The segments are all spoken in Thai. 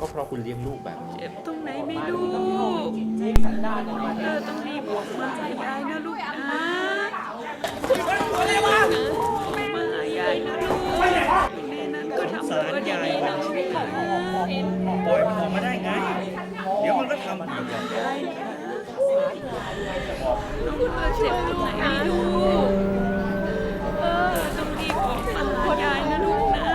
ก็เพราะคุณเลี้ยงลูกแบบนี้ เจ็บตรงไหนไม่รู้เธอต้องรีบบอกมาหายายนะลูกนะมาหายายนะลูกแม่นั้นก็ทำตัวดีๆนะลูกนะปล่อยมันออกมาได้ไง เดี๋ยวมันก็ทำอีกหรอกยายนะลูกเธอเจ็บตรงไหนไม่รู้เออต้องรีบบอกมาหายายนะลูกนะ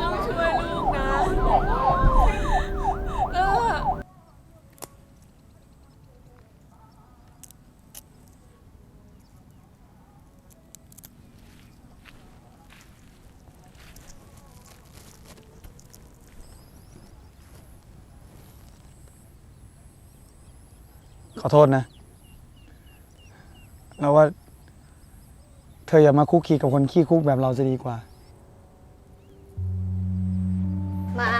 ต้องช่วยลูกนะเออ ขอโทษนะ เราว่า เธออย่ามาคุกคีกับคนขี้คุกแบบเราจะดีกว่า มา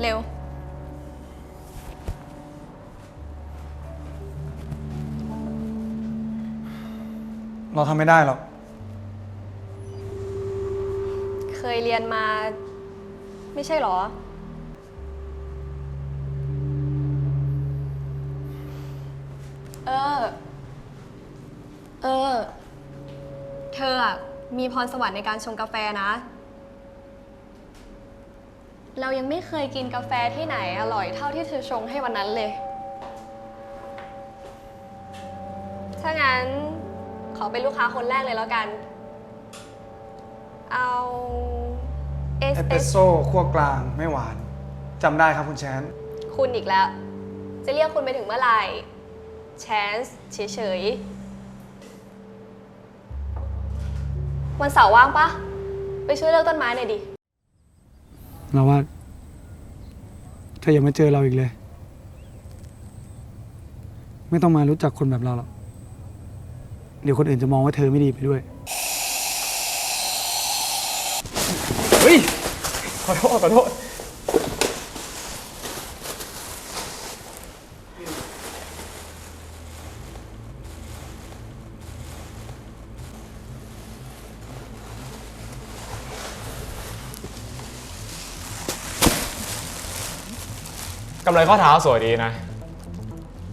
เร็ว เราทำไม่ได้หรอก เคยเรียนมา ไม่ใช่เหรอ เออ เออ เธออะมีพรสวรรค์ในการชงกาแฟนะ เรายังไม่เคยกินกาแฟที่ไหนอร่อยเท่าที่เธอชงให้วันนั้นเลย ถ้างั้นขอเป็นลูกค้าคนแรกเลยแล้วกัน อสเอสเปเปรรสสโซ่คั่วกลางไม่หวานจำได้ครับคุณแชนคุณอีกแล้ว จะเรียกคุณไปถึงเมื่อไหร่แชนส์เฉยๆวันเสาร์ว่างปะไปช่วยเลือกต้นไม้หน่อยดิ เราว่าเธออย่ามาเจอเราอีกเลย ไม่ต้องมารู้จักคนแบบเราหรอกเดี๋ยวคนอื่นจะมองว่าเธอไม่ดีไปด้วย เฮ้ยข อโทษขอโทษกำไรข้อเท้าสวยดีนะ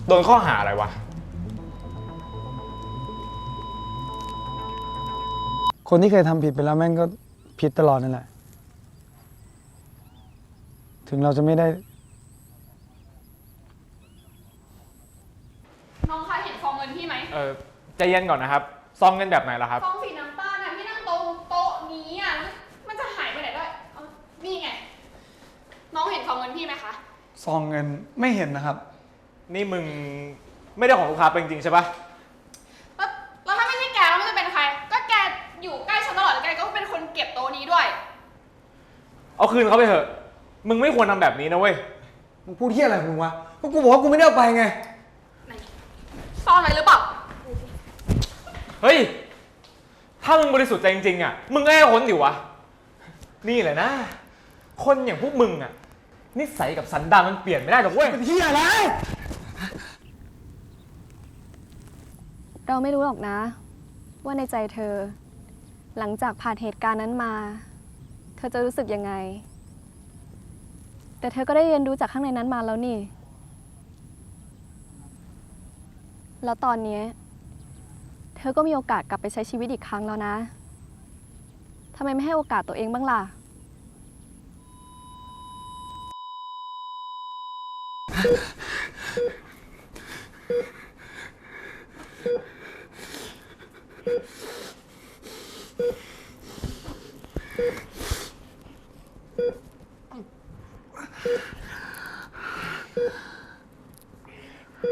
โดนข้อหาอะไรวะ คนที่เคยทำผิดไปแล้วแม่งก็ผิดตลอดนั่นแหละ ถึงเราจะไม่ได้ น้องคะเห็นฟองเงินพี่ไหมเออใจเย็นก่อนนะครับ ซองเงินแบบไหนล่ะครับ ฟองสีน้ำตาลน่ะพี่นั่งตรงโต๊ะนี้อะมันจะหายไปไหนได้เอานี่ไง น้องเห็นฟองเงินพี่ไหมคะซองเงินไม่เห็นนะครับ นี่มึงไม่ได้ของลูกค้าเป็นจริงๆใช่ปะแล้วแล้วถ้าไม่ใช่แกแล้วมันจะเป็นใคร ก็แกอยู่ใกล้ฉันตลอดแล้วแกก็เป็นคนเก็บโต๊ะนี้ด้วย เอาคืนเขาไปเถอะ มึงไม่ควรทำแบบนี้นะเว้ย มึงพูดที่อะไรของมึงวะก็กูบอกว่ากูไม่ได้เอาไปไง ไหนซ่อนไว้หรือเปล่า เฮ้ย ถ้ามึงบริสุทธิ์ใจจริงๆอะ มึงก็ให้ค้นดิวะ นี่แหละนะ คนอย่างพวกมึงอะ นิสัยกับสันดานมันเปลี่ยนไม่ได้หรอกเว้ย เป็นที่อะไร เราไม่รู้หรอกนะ ว่าในใจเธอ หลังจากผ่านเหตุการณ์นั้นมา เธอจะรู้สึกยังไง แต่เธอก็ได้เรียนรู้จากข้างในนั้นมาแล้วนี่ แล้วตอนนี้ เธอก็มีโอกาสกลับไปใช้ชีวิตอีกครั้งแล้วนะ ทำไมไม่ให้โอกาสตัวเองบ้างล่ะ กู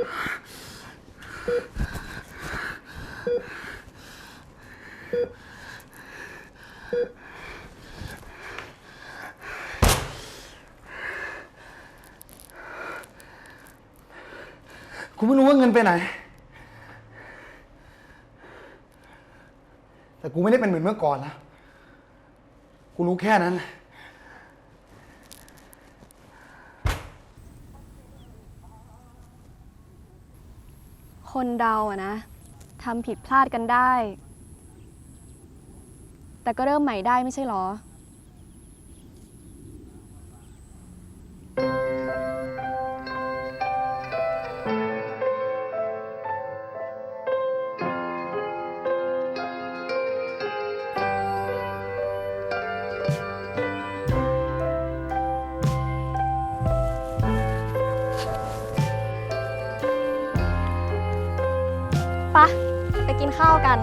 ไม่รู้ว่าเงินไปไหน แต่กูไม่ได้เป็นเหมือนเมื่อก่อนนะ กูรู้แค่นั้น คนเราอะนะทำผิดพลาดกันได้ แต่ก็เริ่มใหม่ได้ไม่ใช่หรอ ไปกินข้าวกัน